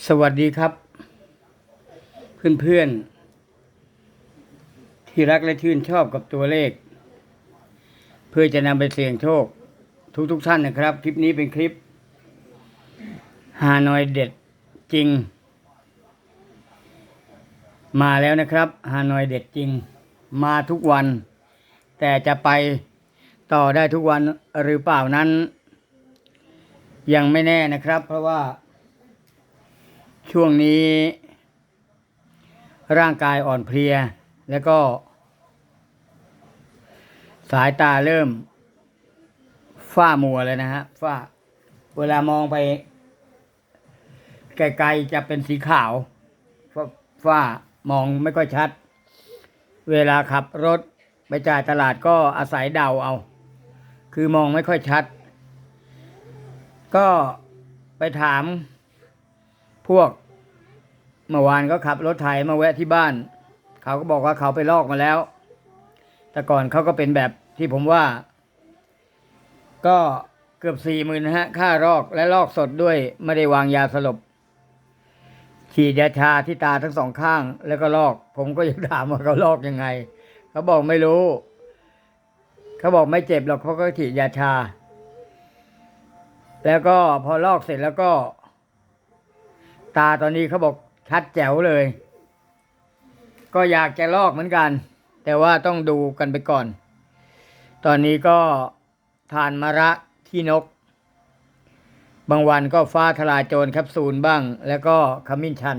สวัสดีครับ เพื่อนๆ ที่รักและชื่นชอบกับตัวเลข เพื่อจะนำไปเสี่ยงโชค ทุกๆท่านนะครับ คลิปนี้เป็นคลิปฮานอยเด็ดจริง มาแล้วนะครับฮานอยเด็ดจริง มาทุกวัน แต่จะไปต่อได้ทุกวันหรือเปล่านั้น ยังไม่แน่นะครับ เพราะว่า ช่วงนี้ ร่างกายอ่อนเพลีย แล้วก็ สายตาเริ่ม ฝ้ามัวเลยนะฮะฝ้า เวลามองไป ไกลๆจะเป็นสีขาวฝ้าฝามองไม่ค่อยชัด เวลาขับรถไปจ่ายตลาดก็อาศัยเดาเอา คือมองไม่ค่อยชัด ก็ไปถาม พวกเมื่อวานก็ขับรถไถมาแวะที่บ้าน เขาก็บอกว่าเขาไปลอกมาแล้ว แต่ก่อนเขาก็เป็นแบบที่ผมว่า ก็เกือบสี่หมื่นนะฮะ ค่าลอกและลอกสดด้วย ไม่ได้วางยาสลบ ฉีดยาชาที่ตาทั้งสองข้าง แล้วก็ลอก ผมก็ยังถามว่าเขาลอกยังไง เขาบอกไม่รู้ เขาบอกไม่เจ็บหรอกเขาก็ฉีดยาชา แล้วก็พอลอกเสร็จแล้วก็ ตาตอนนี้เขาบอกชัดแจ๋วเลย ก็อยากจะลอกเหมือนกัน แต่ว่าต้องดูกันไปก่อน ตอนนี้ก็ทานมะระขี้นก บางวันก็ฟ้าทลายโจรแคปซูลบ้าง แล้วก็ขมิ้นชัน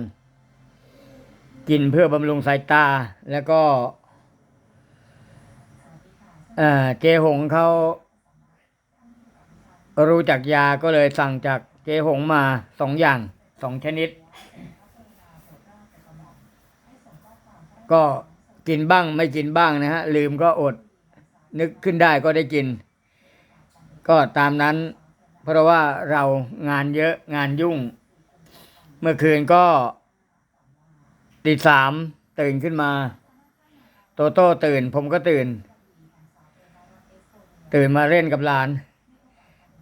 กินเพื่อบำรุงสายตาแล้วก็เอ่อเจหงเขารู้จักยาก็เลยสั่งจากเจหงมาสองอย่าง สองชนิด ก็กินบ้างไม่กินบ้างนะฮะ ลืมก็อด นึกขึ้นได้ก็ได้กิน ก็ตามนั้น เพราะว่าเรางานเยอะงานยุ่ง เมื่อคืนก็ตีสามตื่นขึ้นมา โตโต้ตื่น ผมก็ตื่น ตื่นมาเล่นกับหลาน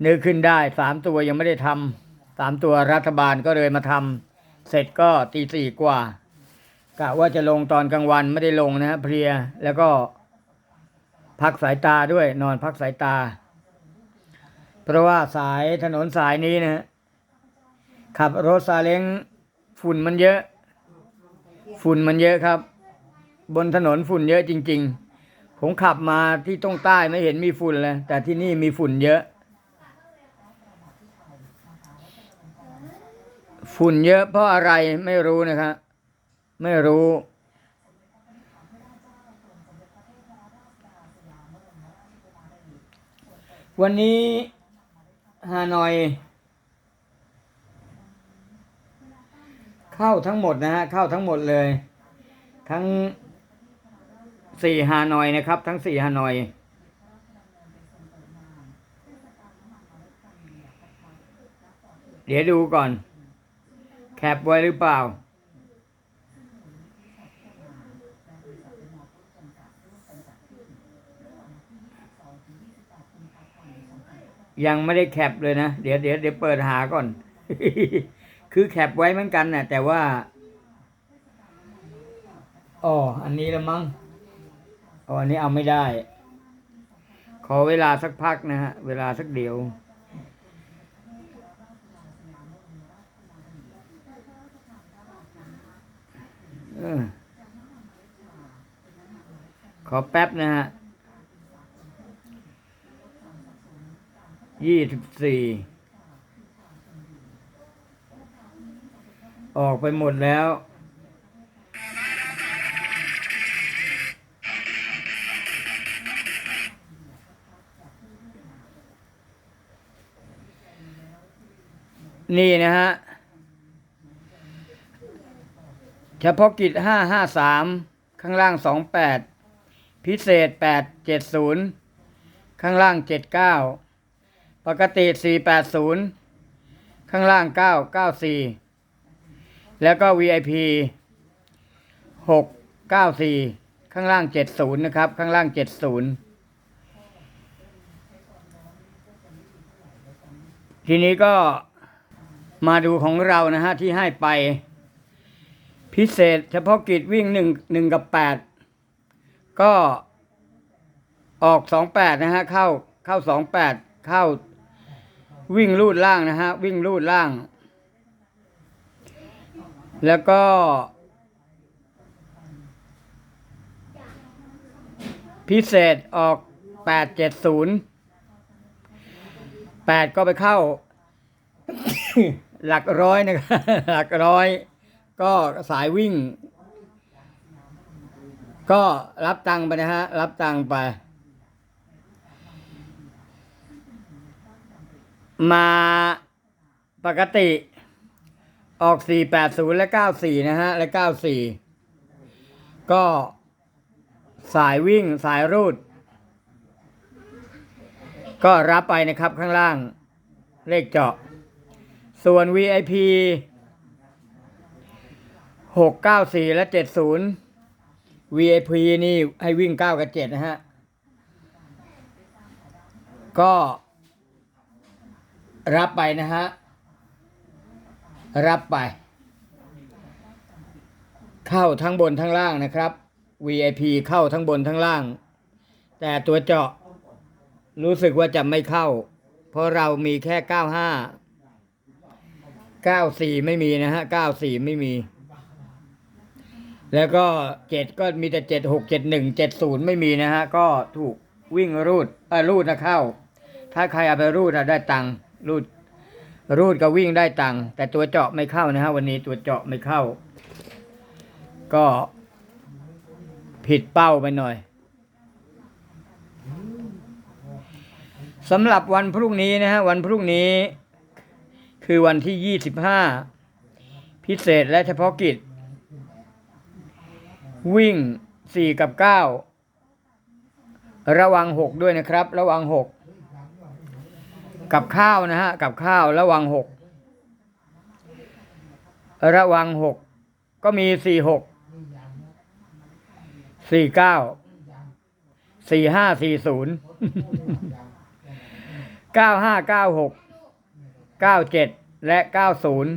นึกขึ้นได้สามตัวยังไม่ได้ทำ สามตัวรัฐบาลก็เลยมาทำเสร็จก็ตีสี่กว่ากะว่าจะลงตอนกลางวันไม่ได้ลงนะฮะเพลียแล้วก็พักสายตาด้วยนอนพักสายตา เพราะว่าสายถนนสายนี้นะฮะขับรถซาเล้งฝุ่นมันเยอะ ฝุ่นมันเยอะครับ บนถนนฝุ่นเยอะจริง ๆ ผมขับมาที่ตรงใต้ไม่เห็นมีฝุ่นเลยแต่ที่นี่มีฝุ่นเยอะ ฝุ่นเยอะเพราะอะไรไม่รู้นะครับไม่รู้ วันนี้ฮานอย เข้าทั้งหมดนะฮะเข้าทั้งหมดเลย ทั้งสี่ฮานอยนะครับ ทั้งสี่ฮานอยเดี๋ยวดูก่อน แคปไว้หรือเปล่า ยังไม่ได้แคปเลยนะ เดี๋ยวเดี๋ยวเดี๋ยวเปิดหาก่อน คือแคปไว้เหมือนกันนะแต่ว่าอ๋ออันนี้ละมั้งอ๋ออันนี้เอาไม่ได้ ขอเวลาสักพักนะฮะ เวลาสักเดียว เออ ขอแป๊บนะฮะยี่สิบสี่ออกไปหมดแล้ว นี่นะฮะ เฉพาะกิจห้าห้าสามข้างล่างสองแปดพิเศษแปดเจ็ดศูนย์ข้างล่างเจ็ดเก้าปกติสี่แปดศูนย์ข้างล่างเก้าเก้าสี่แล้วก็ VIP หกเก้าสี่ข้างล่างเจ็ดศูนย์นะครับ ข้างล่างเจ็ดศูนย์ทีนี้ก็มาดูของเรานะฮะที่ให้ไป พิเศษเฉพาะกิจวิ่งหนึ่งหนึ่งกับแปดก็ออกสองแปดนะฮะเข้าเข้าสองแปดเข้าวิ่งลูดล่างนะฮะวิ่งลูดล่าง แล้วก็ พิเศษออกแปดเจ็ดศูนย์แปดก็ไปเข้า หลักร้อยนะครับหลักร้อย ก็สายวิ่ง ก็รับตังไปนะฮะ รับตังไป มาปกติ ออก 480 และ 94 นะฮะ และ 94 ก็สายวิ่งสายรูด ก็รับไปนะครับข้างล่างเลขเจาะ ส่วน VIP 694และ70 VIP นี่ให้วิ่ง9กับ7นะฮะ ก็รับไปนะฮะ รับไป เข้าทั้งบนทั้งล่างนะครับ VIP เข้าทั้งบนทั้งล่าง แต่ตัวเจาะรู้สึกว่าจะไม่เข้า เพราะเรามีแค่95 94ไม่มีนะฮะ94ไม่มี แล้วก็7ก็มีแต่76 71 70ไม่มีนะฮะ ก็ถูกวิ่งรูดเออรูดนะเข้า ถ้าใครเอาไปรูดอะได้ตังค์รูด รูดก็วิ่งได้ตังค์แต่ตัวเจาะไม่เข้านะฮะวันนี้ตัวเจาะไม่เข้า ก็ผิดเป้าไปหน่อยสำหรับวันพรุ่งนี้นะฮะวันพรุ่งนี้ คือวันที่ยี่สิบห้าพิเศษและเฉพาะกิจ วิ่งสี่กับเก้าระวังหกด้วยนะครับ ระวังหกกับข้าวนะฮะกับข้าวระวังหกระวังหกก็มีสี่หกสี่เก้าสี่ห้าสี่ศูนย์เก้าห้าเก้าหกเก้าเจ็ดและเก้าศูนย์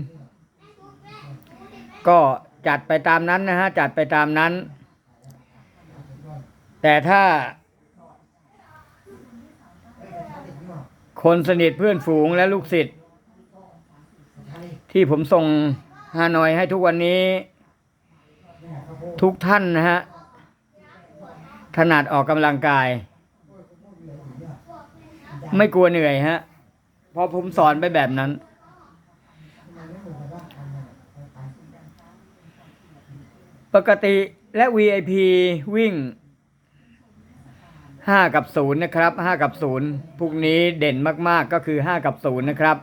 ก็ จัดไปตามนั้นนะฮะจัดไปตามนั้น แต่ถ้า คนสนิทเพื่อนฝูงและลูกศิษย์ที่ผมส่งฮานอยให้ทุกวันนี้ ทุกท่านนะฮะถนัดออกกำลังกาย ไม่กลัวเหนื่อยฮะเพราะผมสอนไปแบบนั้น ปกติและ VIP วิ่งห้ากับศูนย์นะครับห้ากับศูนย์พวกนี้เด่นมากๆก็คือห้ากับศูนย์นะครับ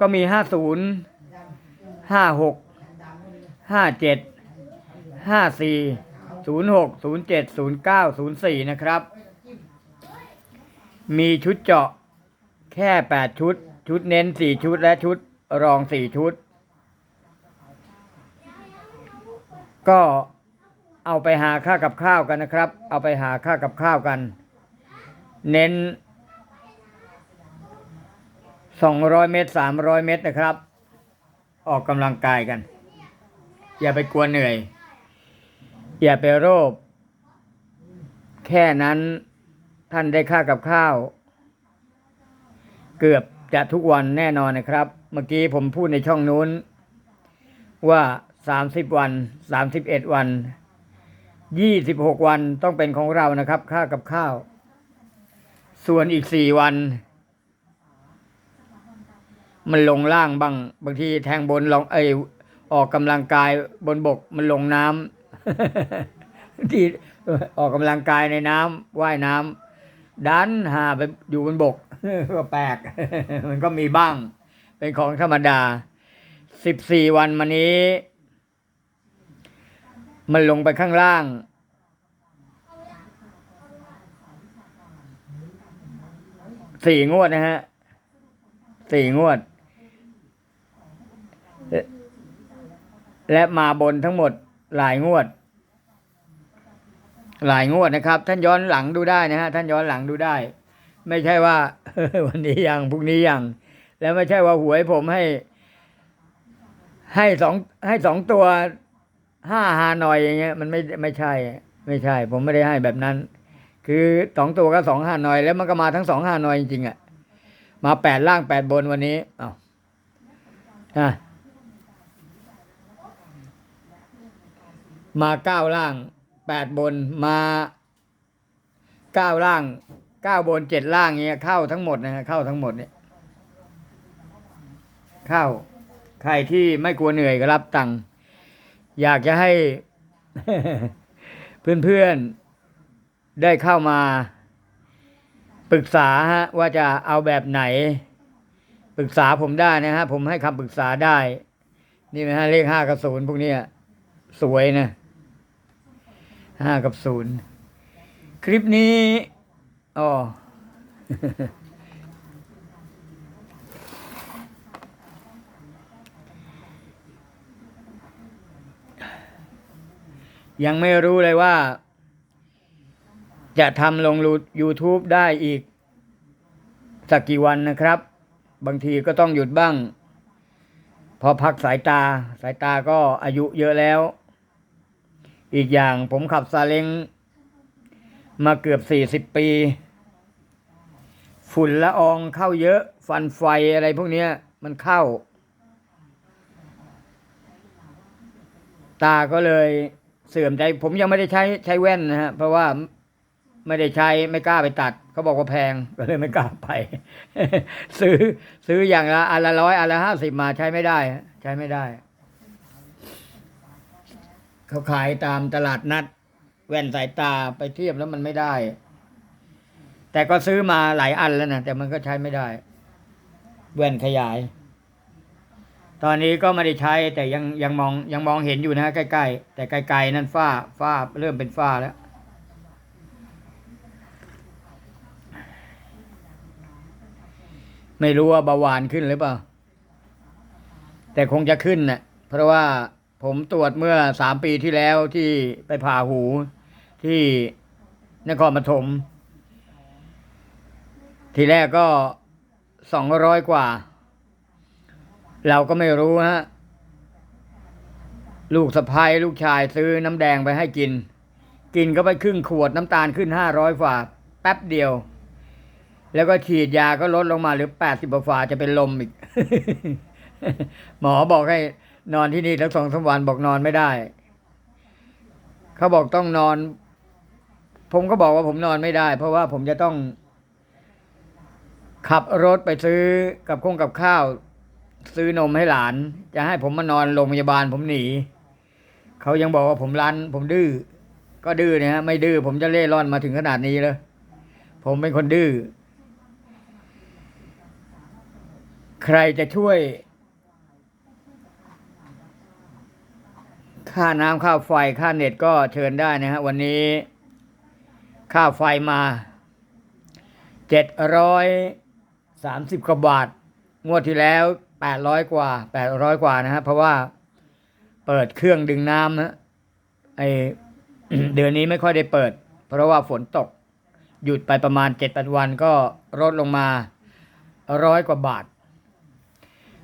ก็มีห้าศูนย์ห้าหกห้าเจ็ดห้าสี่ศูนย์หกศูนย์เจ็ดศูนย์เก้าศูนย์สี่นะครับ มีชุดเจาะแค่แปดชุด ชุดเน้นสี่ชุดและชุดรองสี่ชุด ก็เอาไปหาค่ากับข้าวกันนะครับ เอาไปหาค่ากับข้าวกัน เน้นสองร้อยเมตรสามร้อยเมตรนะครับ ออกกำลังกายกัน อย่าไปกลัวเหนื่อย อย่าไปโรคแค่นั้นท่านได้ค่ากับข้าว เกือบจะทุกวันแน่นอนนะครับ เมื่อกี้ผมพูดในช่องนู้นว่า สามสิบวันสามสิบเอ็ดวันยี่สิบหกวันต้องเป็นของเรานะครับ ค่ากับข้าว ส่วนอีกสี่วัน มันลงล่างบ้าง บางทีแทงบนลองเอออกกำลังกายบนบกมันลงน้ำที่ออกกำลังกายในน้ำว่ายน้ำดันหาไปอยู่บนบกก็แปลกมันก็มีบ้าง เป็นของธรรมดาสิบสี่วันมานี้ มันลงไปข้างล่าง สี่งวดนะฮะ สี่งวด และมาบนทั้งหมดหลายงวด หลายงวดนะครับ ท่านย้อนหลังดูได้นะฮะ ท่านย้อนหลังดูได้ ไม่ใช่ว่าวันนี้ยังพรุ่งนี้ยัง แล้วไม่ใช่ว่าหวยผมให้ ให้สองให้สองตัว ห้าฮานอยอย่างเงี้ยมันไม่ไม่ใช่ ไม่ใช่ ผมไม่ได้ให้แบบนั้น คือสองตัวก็สองฮานอย แล้วมันก็มาทั้งสองฮานอยจริงๆอะมาแปดล่างแปดบนวันนี้อ้าอะมาเก้าล่างแปดบนมาเก้าล่างเก้าบนเจ็ดล่างเงี้ยเข้าทั้งหมดนะฮะเข้าทั้งหมดเนี่ยเข้าใครที่ไม่กลัวเหนื่อยก็รับตังค์ อยากจะให้เพื่อนๆได้เข้ามาปรึกษาฮะว่าจะเอาแบบไหน ปรึกษาผมได้นะฮะ ผมให้คำปรึกษาได้ นี่นะฮะเลขห้ากับศูนย์พวกนี้สวยนะห้ากับศูนย์คลิปนี้อ๋อ ยังไม่รู้เลยว่า จะทำลง YouTube ได้อีก สักกี่วันนะครับ บางทีก็ต้องหยุดบ้าง พอพักสายตา สายตาก็อายุเยอะแล้ว อีกอย่างผมขับซาเล้งมาเกือบสี่สิบปี ฝุ่นละอองเข้าเยอะ ฟันไฟอะไรพวกนี้มันเข้า ตาก็เลย เสื่อมใจผมยังไม่ได้ใช้ใช้แว่นนะฮะ เพราะว่าไม่ได้ใช้ไม่กล้าไปตัด เขาบอกว่าแพงก็เลยไม่กล้าไป ซื้อซื้ออย่างละอันละร้อยอันละห้าสิบมาใช้ไม่ได้ ใช้ไม่ได้ เขาขายตามตลาดนัด แว่นสายตาไปเทียบแล้วมันไม่ได้ แต่ก็ซื้อมาหลายอันแล้วนะแต่มันก็ใช้ไม่ได้ แว่นขยาย ตอนนี้ก็ไม่ได้ใช้แต่ยังยังมองยังมองเห็นอยู่นะใกล้ๆ แต่ไกลๆนั่นฝ้าฝ้าเริ่มเป็นฝ้าแล้ว ไม่รู้ว่าเบาหวานขึ้นหรือเปล่า แต่คงจะขึ้นน่ะเพราะว่าผมตรวจเมื่อสามปีที่แล้วที่ไปผ่าหูที่นครปฐมทีแรกก็สองร้อยกว่า เราก็ไม่รู้ฮะ ลูกสะพ้ายลูกชายซื้อน้ำแดงไปให้กิน กินก็ไปครึ่งขวดน้ำตาลขึ้นห้าร้อยฝ่าแป๊บเดียว แล้วก็ฉีดยาก็ลดลงมาหรือแปดสิบฝ่าจะเป็นลมอีก หมอบอกให้นอนที่นี่แล้วสองสามวันบอกนอนไม่ได้ เขาบอกต้องนอน ผมก็บอกว่าผมนอนไม่ได้ เพราะว่าผมจะต้องขับรถไปซื้อกับคงกับข้าว ซื้อนมให้หลาน จะให้ผมมานอนโรงพยาบาลผมหนี เขายังบอกว่าผมรันผมดื้อ ก็ดื้อนี่ยฮะไม่ดื้อผมจะเล่ร่อนมาถึงขนาดนี้เลย ผมเป็นคนดื้อ ใครจะช่วย ค่าน้ำค่าไฟค่าเน็ตก็เชิญได้นะฮะ วันนี้ ค่าไฟมาเจ็ดร้อยสามสิบกว่าบาท งวดที่แล้ว แปดร้อยกว่าแปดร้อยกว่านะฮะเพราะว่าเปิดเครื่องดึงน้ำฮะไอเดือนนี้ไม่ค่อยได้เปิด เพราะว่าฝนตก หยุดไปประมาณเจ็ดแปดวันก็ลดลงมาร้อยกว่าบาท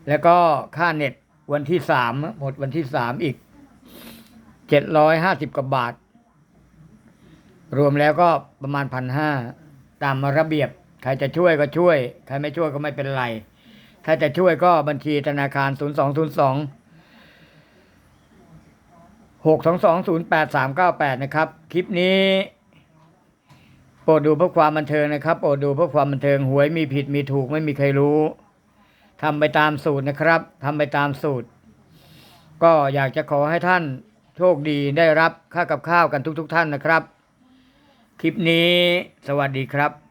แล้วก็ค่าเน็ตวันที่สามหมดวันที่สามอีกเจ็ดร้อยห้าสิบกว่าบาท รวมแล้วก็ประมาณพันห้าตามระเบียบ ใครจะช่วยก็ช่วย ใครไม่ช่วยก็ไม่เป็นไร ถ้าจะช่วยก็บัญชีธนาคาร 0 2 0 2 6 2 2 0 8 3 9 8 นะครับ คลิปนี้ โปรดดูเพื่อความบันเทิงนะครับ โปรดดูเพื่อความบันเทิงหวยมีผิดมีถูกไม่มีใครรู้ทำไปตามสูตรนะครับทำไปตามสูตร ก็อยากจะขอให้ท่านโชคดีได้รับค่ากับข้าวกันทุกๆทท่านนะครับ คลิปนี้สวัสดีครับ